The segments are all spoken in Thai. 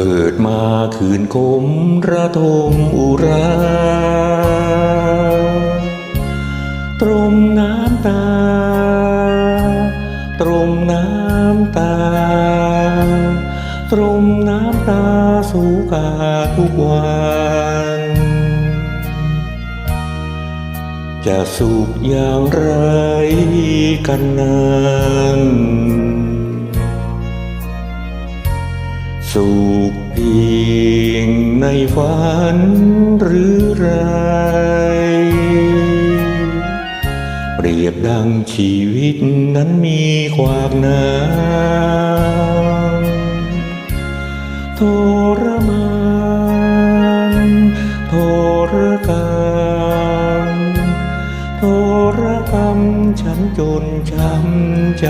เกิดมาคืนคมระทมอุรา ตรมน้ำตา ตรมน้ำตา ตรมน้ำตาสู่กาทุกวันจะสุขอย่างไรกันนั้น สุขเพียงในฝันหรือไรเปรียบดังชีวิตนั้นมีความหนามทรมานทรกรรมทรกรรมฉันจนช้ำใจ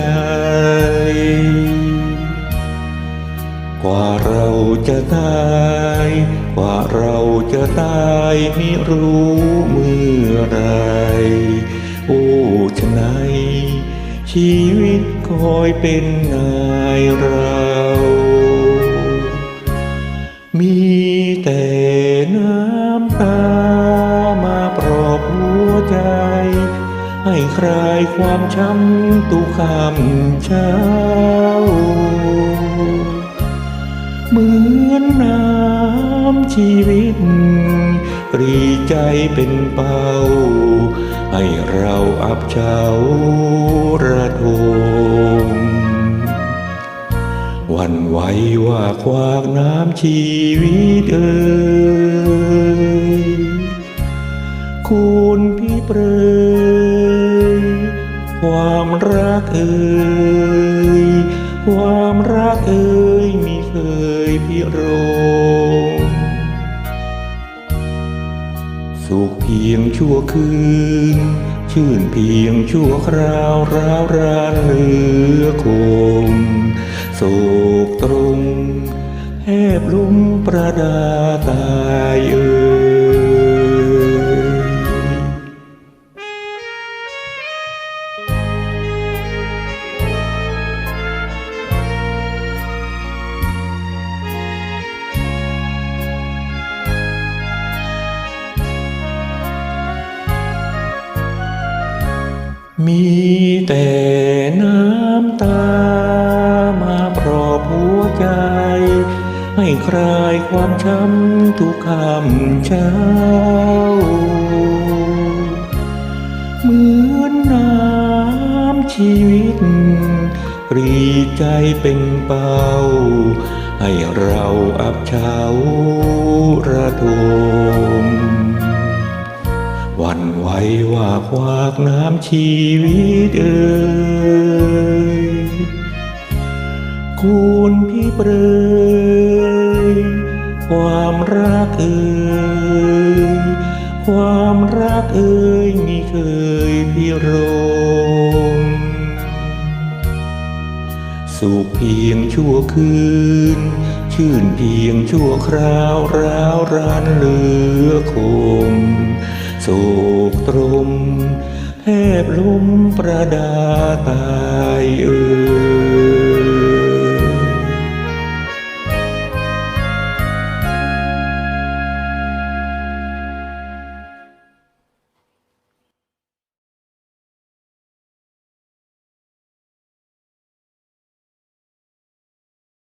กว่าเราจะตาย กว่าเราจะตายไม่รู้เมื่อไร โอ้ชะไหนยชีวิตคอยเป็นนายเรา มีแต่น้ำตามาปลอบหัวใจ ให้คลายความช้ำตุกคำเช้า เหมือนน้ำชีวิตปรีใจเป็นเป้า ให้เราอับเฉาระทมวันไหวว่าควากน้ำชีวิตเอ่ยคุณพี่เปรยความรักเอ่ยความ ยพิโรมสุขเพียงชั่วคืน ชื่นเพียงชั่วคราวร้าวรานเหลือคมโศกตรงแทบลุมประดาตายเอ่ย มีแต่น้ำตามาปลอบหัวใจ ให้คลายความช้ำทุกคำเช้า เหมือนน้ำชีวิตปรีใจเป็นเป้าให้เราอับเฉาระทม วันไหวว่าควากน้ำชีวิตเอ่ยคุณพี่เปรยความรักเอ่ยความรักเอ่ยมีเคยพิรมสุขเพียงชั่วคืน ชื่นเพียงชั่วคราวร้าวรานเหลือคม สุกตรมแทบล้มประดาตายเอ่ย